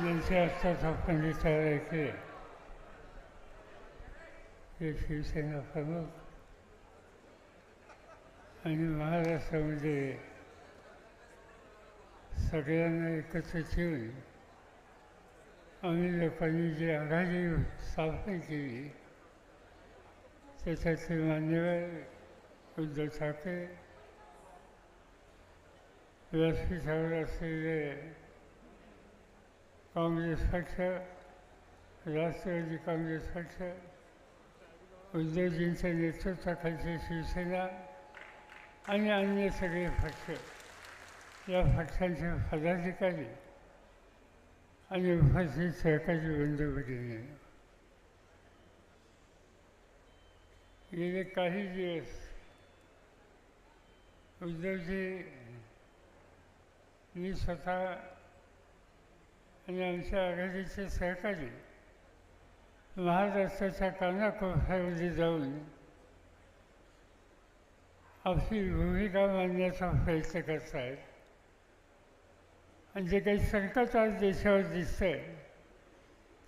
ज्यांच्या असतात आपण हे तयार ते शिवसेना प्रमुख. आणि महाराष्ट्रामध्ये सगळ्यांना एकत्र ठेवून आम्ही लोकांनी जी आघाडी स्थापन केली त्याच्यातले मान्यवर उद्धव ठाकरे व्यासपीठावर असलेले काँग्रेस पक्ष राष्ट्रवादी काँग्रेस पक्ष उद्धवजींच्या नेतृत्वाखालची शिवसेना आणि अन्य सगळे पक्ष या पक्षांचे पदाधिकारी आणि उपस्थित सहकारी बंधू गेले काही दिवस उद्धवजी मी स्वतः आणि आमच्या आघाडीचे सहकारी महाराष्ट्राच्या कानाकोपऱ्यामध्ये जाऊन आपली भूमिका मांडण्याचा प्रयत्न करत आहेत आणि जे काही संकट आज देशावर दिसतं आहे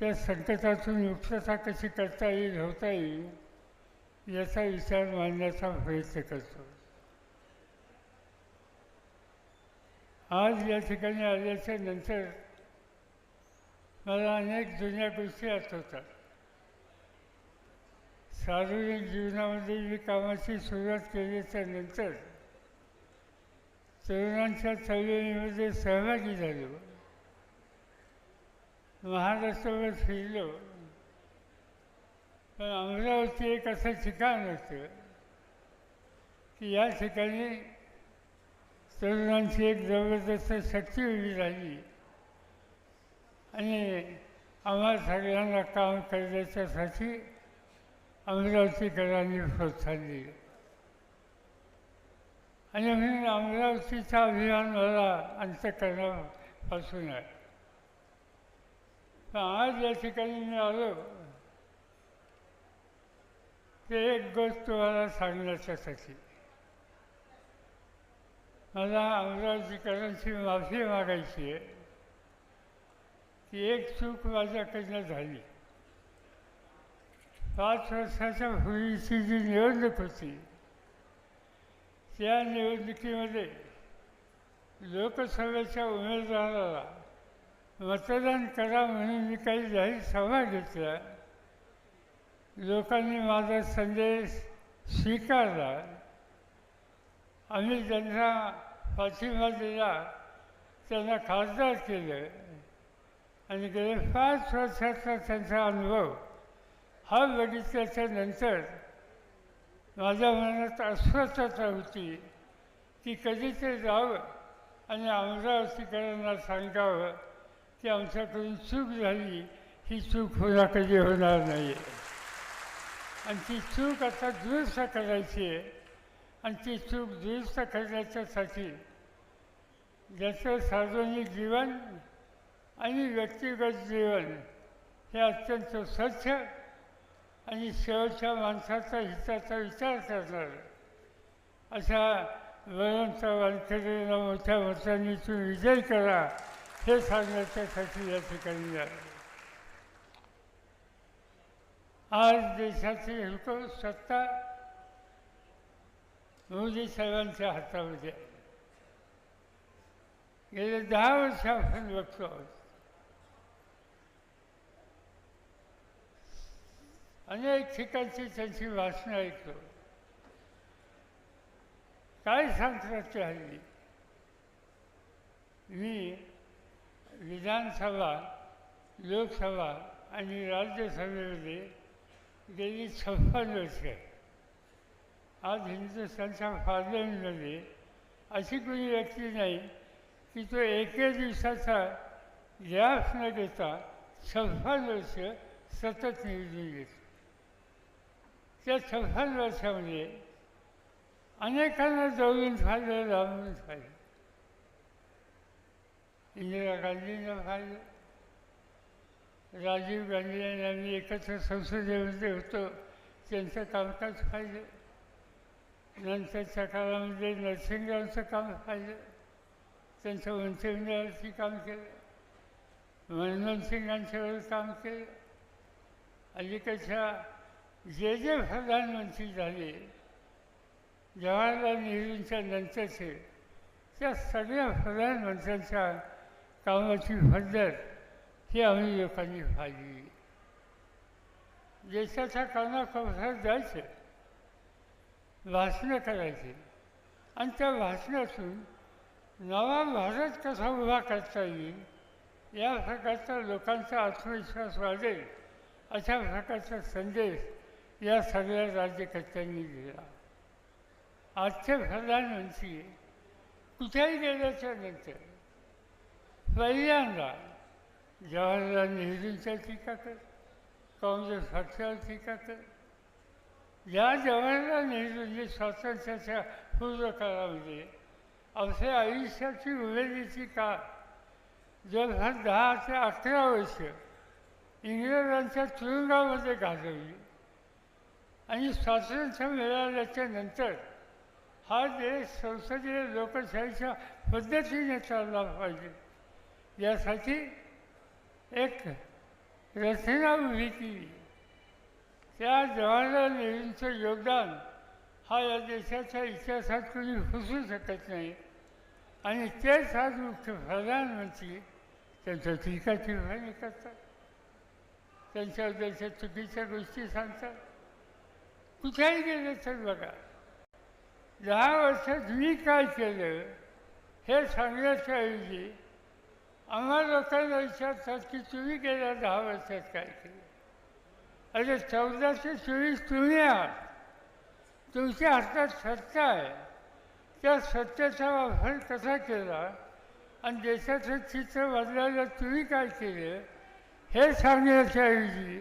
त्या संकटातून मुक्तता कशी करता येईल होता येईल याचा विचार मांडण्याचा प्रयत्न करतो. आज या ठिकाणी आल्याच्यानंतर मला अनेक जुन्या गोष्टी आठवतात. सार्वजनिक जीवनामध्ये मी कामाची सुरुवात केल्याच्यानंतर तरुणांच्या चळवळीमध्ये सहभागी झालो. महाराष्ट्रावर फिरलो. पण अमरावती एक असं ठिकाण होतं की या ठिकाणी तरुणांची एक जबरदस्त शक्ती उभी राहिली. आणि आम्हा सगळ्यांना काम करण्याच्यासाठी अमरावतीकरांनी प्रोत्साहन दिले. आणि म्हणून अमरावतीचा अभियान मला अंतकरणापासून आहे. पण आज या ठिकाणी मी आलो. ते एक गोष्ट तुम्हाला सांगण्याच्यासाठी मला अमरावतीकरांची माफी मागायची आहे. की एक चूक माझ्याकडनं झाली. पाच वर्षाच्या पूर्वीची जी निवडणूक होती त्या निवडणुकीमध्ये लोकसभेच्या उमेदवाराला मतदान करा म्हणून मी काही जाहीर सभा घेतल्या. लोकांनी माझा संदेश स्वीकारला. आम्ही ज्यांना पाठिंबा दिला त्यांना खासदार केलं. आणि गेले पाच वर्षाचा त्यांचा अनुभव हा बघितल्याच्या नंतर माझ्या मनात अस्वस्थता होती. की कधीतरी जावं आणि अमरावतीकरांना सांगावं की आमच्याकडून चूक झाली ही चूक होणार कधी होणार नाही. आणि ती चूक आता दुरुस्त करायची आहे. आणि ती चूक दुरुस्त करण्याच्यासाठी ज्याचं सार्वजनिक जीवन आणि व्यक्तिगत जीवन हे अत्यंत स्वच्छ आणि शेवटच्या माणसाचा हिताचा विचार करणार. अशा वयंत वानखेडेला मोठ्या मतांनी तुम्ही विजय करा हे सांगण्याच्यासाठी या ठिकाणी आज देशाची हुकूम सत्ता मोदी साहेबांच्या हातामध्ये गेले दहा वर्ष आपण बघतो आहोत. अनेक ठिकाणची त्यांची भाषणं ऐकलो काय सांगतात ते हल्ली? मी विधानसभा लोकसभा आणि राज्यसभेमध्ये गेली छप्पन वर्ष. आज हिंदुस्थानच्या पार्लमेंटमध्ये अशी कोणी व्यक्ती नाही की तो एके दिवसाचा गॅप न घेता छप्पन वर्ष सतत निवडून घेतो. त्या छप्पन वर्षामध्ये अनेकांना जवळून फायलं लांबून फायलं इंदिरा गांधींना फायलं राजीव गांधी आणि आम्ही एकत्र संसदेमध्ये होतो. त्यांचं कामकाज पाहिलं नंतरच्या काळामध्ये नरसिंगरावचं काम पाहिजे त्यांचं मंत्रिमंडळाची काम केलं. मनमोहन सिंगांच्यावर काम केलं. अलीकडच्या जे जे प्रधानमंत्री झाले जवाहरलाल नेहरूंच्या नंतरचे त्या सगळ्या प्रधानमंत्र्यांच्या कामाची पद्धत ही आम्ही लोकांनी पाहिली. देशाच्या कानाकोपऱ्यात जायचे भाषणं करायचे. आणि त्या भाषणातून नवा भारत कसा उभा करता येईल या प्रकारचा लोकांचा आत्मविश्वास वाढेल अशा प्रकारचा संदेश या सगळ्या राज्यकर्त्यांनी दिला आजच्या प्रधानमंत्री कुठेही गेल्याच्यानंतर पहिल्यांदा जवाहरलाल नेहरूंच्या टीका कर काँग्रेस पक्षावर टीका कर या जवाहरलाल नेहरूंनी स्वातंत्र्याच्या पूर्वकाळामध्ये आपल्या आयुष्याची उमेदीची काळ जवळपास दहा ते अकरा वर्ष इंग्रजांच्या तुरुंगामध्ये घालवली आणि स्वातंत्र्य मिळाल्याच्या नंतर हा देश संसदीय लोकशाहीच्या पद्धतीने चालला पाहिजे. यासाठी एक रचना उभी केली. त्या जवाहरलाल नेहरूंचं योगदान हा या देशाच्या इतिहासात कोणी फसू शकत नाही. आणि तेच आज मुख्य प्रधानमंत्री त्यांच्या टीका टिप्पणी करतात. त्यांच्याबद्दलच्या चुकीच्या गोष्टी सांगतात. कुठेही गेले तर बघा. दहा वर्षात मी काय केलं हे सांगण्याच्या ऐवजी आम्हा लोकांना विचारतात की तुम्ही गेल्या दहा वर्षात काय केलं. अरे चौदाशे चोवीस तुम्ही आहात. तुमच्या हातात सत्ता आहे. त्या सत्तेचा वापर कसा केला आणि देशाचं चित्र बदलायला तुम्ही काय केलं हे सांगण्याच्या ऐवजी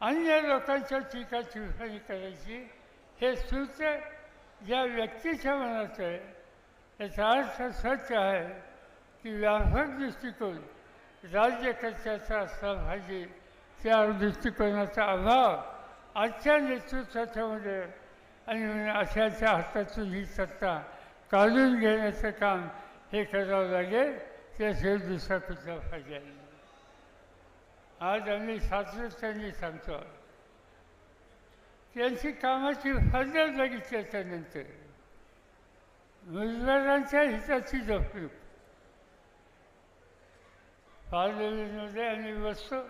अन्य लोकांच्या टीका टिप्पणी करायची हे सूत्र ज्या व्यक्तीच्या मनात आहे याचा अर्थ स्वच्छ आहे की व्यापक दृष्टिकोन राज्यकर्त्याचा असला पाहिजे त्या दृष्टिकोनाचा अभाव आजच्या नेतृत्वाच्यामध्ये आणि अशाच्या हातातून ही सत्ता काढून घेण्याचं काम हे करावं लागेल त्याशिवाय दुसरा कुठला फायदा नाही. आज आम्ही सातत्याने सांगतो. त्यांची कामाची पद्धत त्याच्यानंतर मुजबारांच्या हिताची जपणूक पार्लमेंटमध्ये आम्ही बसतो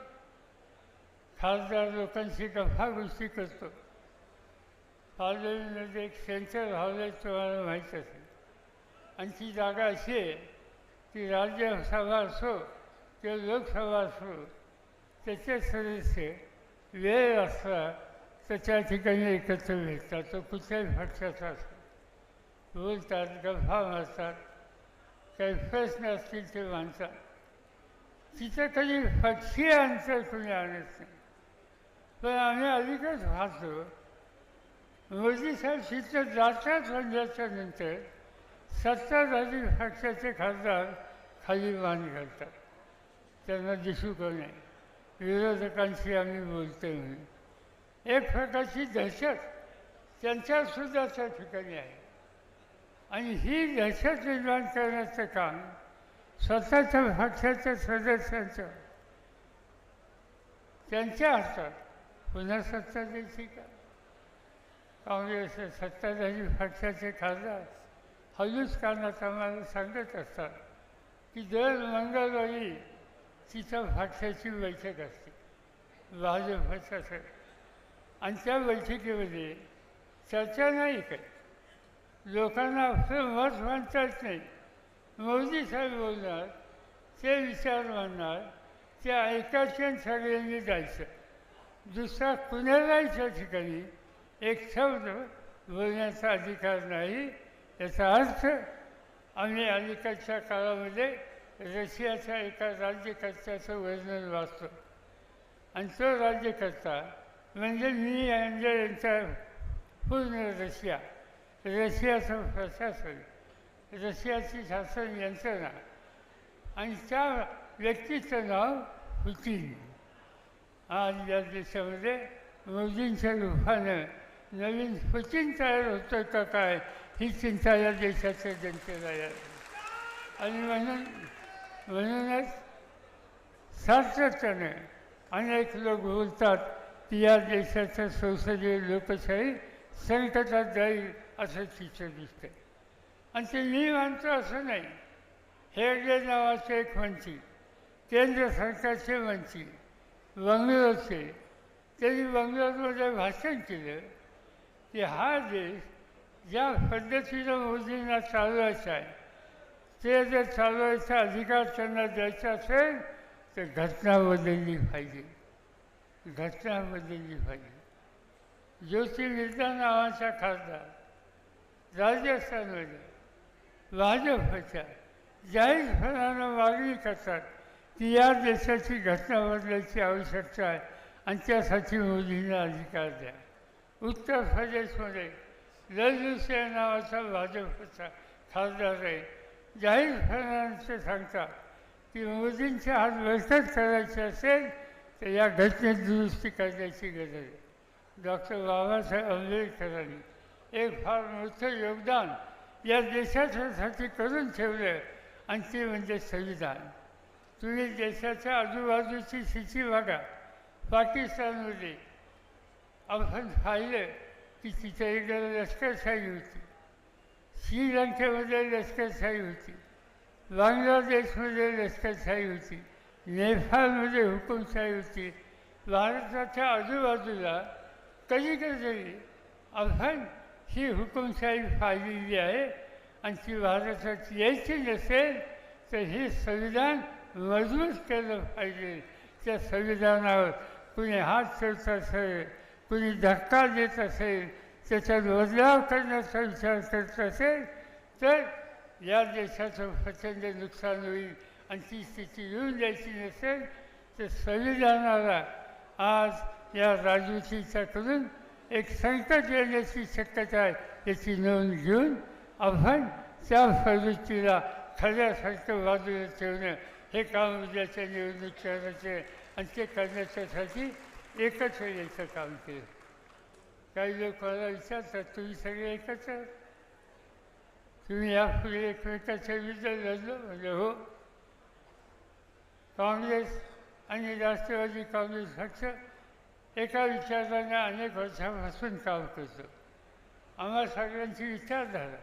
खासदार लोकांशी गप्पा गोष्टी करतो. पार्लमेंटमध्ये एक सेंटर हॉल आहे तुम्हाला माहीत असेल. आणि ती जागा अशी आहे की राज्यसभा असो किंवा लोकसभा असो त्याचे सदस्य वेळ असला तर त्या ठिकाणी एकत्र भेटतात तो कुठल्याही पक्षाचा असतो बोलतात गप्पा मारतात. काही प्रश्न असतील ते मानतात तिथं कधी पक्षीय अंतर कुणी आणत नाही. पण आम्ही अधिकच पाहतो मोदी साहेब तिथं जातात म्हणल्याच्या नंतर सत्ताधारी पक्षाचे खासदार खाली मान घालतात. त्यांना दिसू का नाही? विरोधकांशी आम्ही बोलतोय म्हणून. एक प्रकारची दहशत. त्यांच्यासुद्धा त्या ठिकाणी आहे. आणि ही दहशत निर्माण करण्याचं काम स्वतःच्या पक्षाच्या सदस्यांचं त्यांच्या हातात. पुन्हा सत्ता द्यायची का? काँग्रेस सत्ताधारी पक्षाचे खासदार हल्लूच कानात आम्हाला सांगत असतात की दर मंगळवारी तिथं पक्षाची बैठक असते. भाजपच सर. आणि त्या बैठकीमध्ये चर्चा नाही काय लोकांना आपलं मत मांडताच नाही. मोदी साहेब बोलणार ते विचार मांडणार ते ऐकायचे आणि सगळ्यांनी जायचं. दुसरा कुणालाही त्या ठिकाणी एक शब्द बोलण्याचा अधिकार नाही याचा अर्थ आम्ही अलीकडच्या काळामध्ये रशियाच्या एका राज्यकर्त्याचं वर्णन वाचतो. आणि तो राज्यकर्ता म्हणजे मी म्हणजे यांचा पूर्ण रशिया रशियाचं प्रशासन रशियाची शासन यंत्रणा आणि त्या व्यक्तीचं नाव पुतीन. आज या देशामध्ये मोदींच्या रूपानं नवीन पुतीन तयार होतं का काय ही चिंता या देशाच्या जनतेला आहे. आणि म्हणून म्हणूनच सातत्याने अनेक लोक बोलतात की या देशाच्या संसदीय लोकशाही संकटात जाईल असं चित्र दिसतंय. आणि ते मी मानतो असं नाही. हेगडे नावाचे एक मंत्री केंद्र सरकारचे मंत्री बंगलोरचे त्यांनी बंगलोरमध्ये भाषण केलं की हा देश ज्या पद्धतीनं मोदींना चालवायचा आहे ते जर चालवायचा अधिकार त्यांना द्यायचा असेल तर घटना बदलली पाहिजे. घटना बदलली पाहिजे. ज्योतिर्विद्या नावाचा खासदार राजस्थानमध्ये भाजपच्या जाहीरपणानं मागणी करतात की या देशाची घटना बदलायची आवश्यकता आहे आणि त्यासाठी मोदींना अधिकार द्या. उत्तर प्रदेशमध्ये लल दुसऱ्या नावाचा भाजपचा खासदार आहे. जाहीर ते सांगतात की मोदींच्या हात बळकट करायचे असेल तर या घटनेत दुरुस्ती करण्याची गरज आहे. डॉक्टर बाबासाहेब आंबेडकरांनी एक फार मोठं योगदान या देशाच्यासाठी करून ठेवलं आणि ते म्हणजे संविधान. तुम्ही देशाच्या आजूबाजूची स्थिती बघा. पाकिस्तानमध्ये आपण पाहिलं की तिथे एकदा लष्करशाही होती. श्रीलंकेमध्ये लष्करशाही होती. बांगलादेशमध्ये लष्करशाही होती. नेपाळमध्ये हुकुमशाही होती. भारताच्या आजूबाजूला कधी कधी आपण ही हुकुमशाही पाहिलेली आहे. आणि ती भारतात यायची नसेल तर हे संविधान मजबूत केलं पाहिजे. त्या संविधानावर कुणी हात ठेवत असेल कुणी धक्का देत असेल त्याच्यात बदलाव करण्याचा विचार करत असेल तर या देशाचं प्रचंड नुकसान होईल आणि ती स्थिती येऊन द्यायची नसेल तर संविधानाला आज या राजवटीच्याकडून एक संकट येण्याची शक्यता आहे याची नोंद घेऊन आपण त्या प्रवृत्तीला खऱ्यासारखं बाजूला ठेवणं हे काम उद्याच्या निवडणूक करण्याचे आणि ते करण्याच्यासाठी एकत्र यायचं काम केलं. काही लोक विचारतात तुम्ही सगळे एकत्र तुम्ही तुम्ही यापुढे एकमेकाच्या विरुद्ध लढलो म्हणजे हो. काँग्रेस आणि राष्ट्रवादी काँग्रेस पक्ष एका विचाराने अनेक वर्षापासून काम करतो. आम्हा सगळ्यांची विचारधारा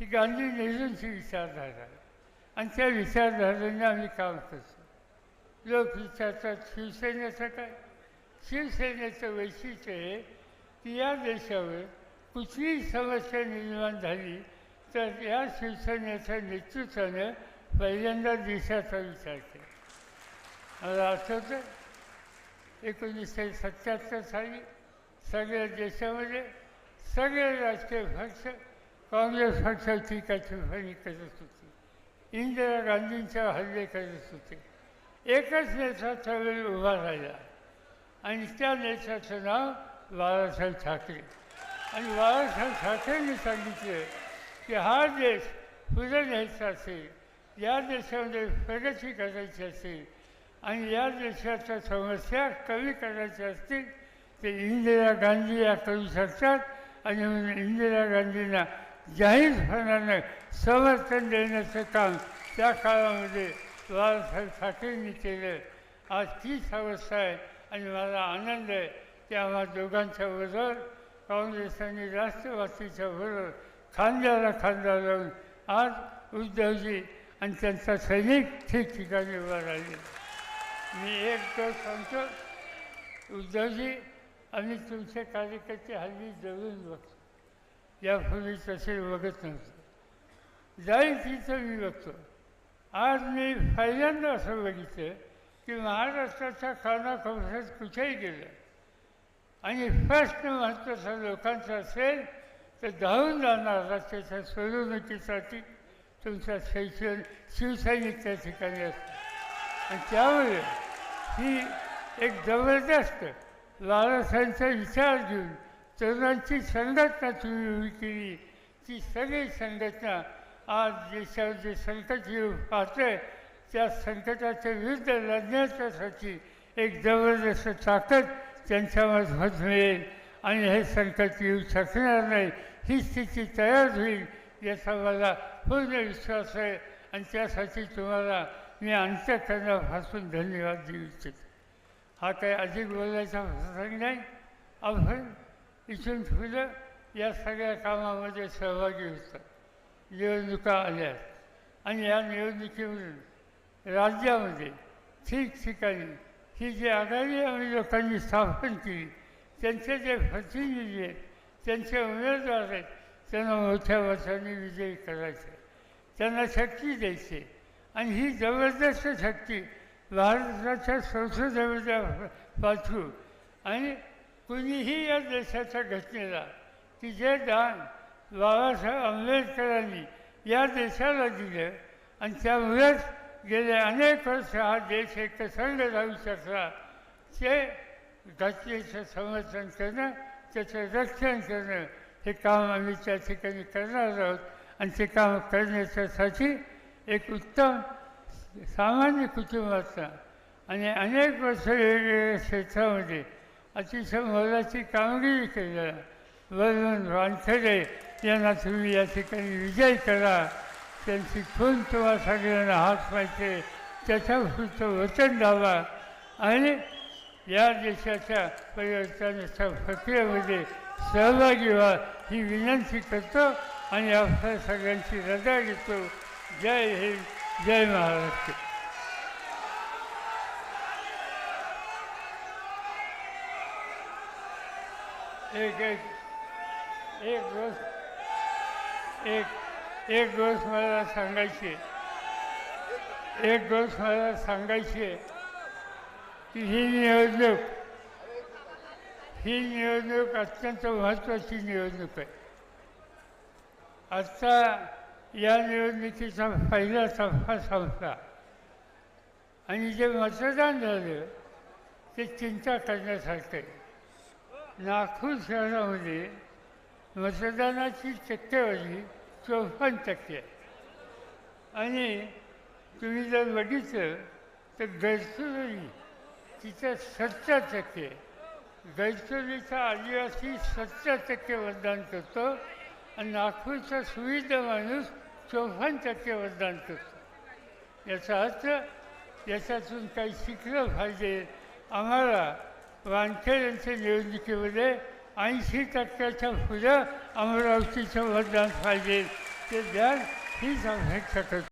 ही गांधी नेहरूंची विचारधारा आहे आणि त्या विचारधारेने आम्ही काम करतो. लोक विचारतात शिवसेनेचं काय? शिवसेनेचं वैशिष्ट्य आहे की या देशावर कुठलीही समस्या निर्माण झाली तर या शिवसेनेच्या नेतृत्वानं पहिल्यांदा देशाचा विचार केला. मला आठवतं एकोणीसशे सत्याहत्तर साली सगळ्या देशामध्ये सगळे राजकीय पक्ष काँग्रेस पक्षाची टीका टिप्पणी करत होती. इंदिरा गांधींच्या हल्ले करत होते. एकच नेता त्यावेळी उभा राहिला आणि त्या नेत्याचं नाव बाळासाहेब ठाकरे आणि बाळासाहेब ठाकरेंनी सांगितले की हा देश पुढे न्यायचा असेल या देशामध्ये प्रगती करायची असेल आणि या देशाच्या समस्या कमी करायच्या असतील ते इंदिरा गांधी या करू शकतात आणि म्हणून इंदिरा गांधींना जाहीरपणानं समर्थन देण्याचं काम त्या काळामध्ये बाळासाहेब ठाकरेंनी केलं. आज तीच अवस्था आहे आणि मला आनंद आहे. की आम्हा दोघांच्या बरोबर काँग्रेस राष्ट्रवादीच्या बरोबर खांद्याला खांदा लावून आज उद्धवजी आणि त्यांचा सैनिक ठिकठिकाणी उभा राहिले. मी एक तो सांगतो उद्धवजी आम्ही तुमचे कार्यकर्ते हल्ली जवळून बघतो. यापूर्वी तसे बघत नव्हतो. जाईल तिथं मी बघतो. आज मी पहिल्यांदा असं बघितलं की महाराष्ट्राच्या कानाकोपऱ्यात कुठेही गेलं. आणि फर्स्ट महत्त्वाचं लोकांचं असेल तर धावून जाणार राज्याच्या सोडवणुकीसाठी तुमचा शैक्षण शिवसैनिक त्या ठिकाणी असतो. आणि त्यामुळे ही एक जबरदस्त लालसांचा विचार घेऊन तरुणांची संघटना तुम्ही उभी केली. ती सगळी संघटना आज देशावर जे संकट येऊ पाहतंय त्या संकटाच्या विरुद्ध लढण्याच्यासाठी एक जबरदस्त ताकद त्यांच्यामार्फत मिळेल आणि हे संकट येऊ शकणार नाही ही स्थिती तयार होईल याचा मला पूर्ण विश्वास आहे. आणि त्यासाठी तुम्हाला मी अंत्यकरणापासून धन्यवाद देऊ इच्छितो. हा काही अधिक बोलायचा प्रसंग नाही. आपण इथून फुलं या सगळ्या कामामध्ये सहभागी होतात निवडणुका आल्या आणि या निवडणुकीमधून राज्यामध्ये ठिकठिकाणी ही जी आघाडी आम्ही म्हणजे लोकांनी स्थापन केली त्यांचे जे प्रतिनिधी आहेत त्यांचे उमेदवार आहेत त्यांना मोठ्या वर्षांनी विजयी करायचे त्यांना शक्ती द्यायची. आणि ही जबरदस्त शक्ती भारताच्या संसदेमध्ये पाठवू. आणि कुणीही या देशाच्या घटनेला की जे दान बाबासाहेब आंबेडकरांनी या देशाला दिलं आणि त्यामुळेच गेले अनेक वर्ष हा देश एकसंग राहू शकला. ते घटनेचं समर्थन करणं त्याचं रक्षण करणं हे काम आम्ही त्या ठिकाणी करणार आहोत. आणि ते काम करण्याच्यासाठी एक उत्तम सामान्य कुटुंबाचा आणि अनेक वर्ष वेगवेगळ्या क्षेत्रामध्ये अतिशय मोलाची कामगिरी केलेला वरुण वानखेडे यांना तुम्ही या ठिकाणी विजय करा. त्यांची खून तुम्हा सगळ्यांना हात पाहिजे त्याच्यापुरतं वचन द्यावा आणि या देशाच्या परिवर्तनाच्या प्रक्रियेमध्ये सहभागी व्हा ही विनंती करतो आणि आपल्या सगळ्यांची रजा घेतो. जय हिंद जय महाराष्ट्र. एक एक एक गोष्ट एक एक गोष्ट मला सांगायची. एक गोष्ट मला सांगायची की ही निवडणूक ही निवडणूक अत्यंत महत्त्वाची निवडणूक आहे. आत्ता या निवडणुकीचा पहिला टप्पा संपला. आणि जे मतदान झालं ते चिंता करण्यासारखं आहे. नागपूर शहरामध्ये मतदानाची टक्केवारी चौपन्न टक्के आणि तुम्ही जर बघितलं तर गडचिरोली तिथं सत्तर टक्के आहे. गडचिरोलीचा आदिवासी सत्तर टक्के मतदान करतो आणि नागपूरचा सुविधा माणूस चौपन्न टक्के मतदान करतो याचा अर्थ याच्यातून काही शिकलं पाहिजे आम्हाला वानखेड्यांच्या निवडणुकीमध्ये ऐंशी टक्क्याच्या पुढं अमरावतीचं मतदान पाहिजे. ते द्या हीच अपेक्षा करतो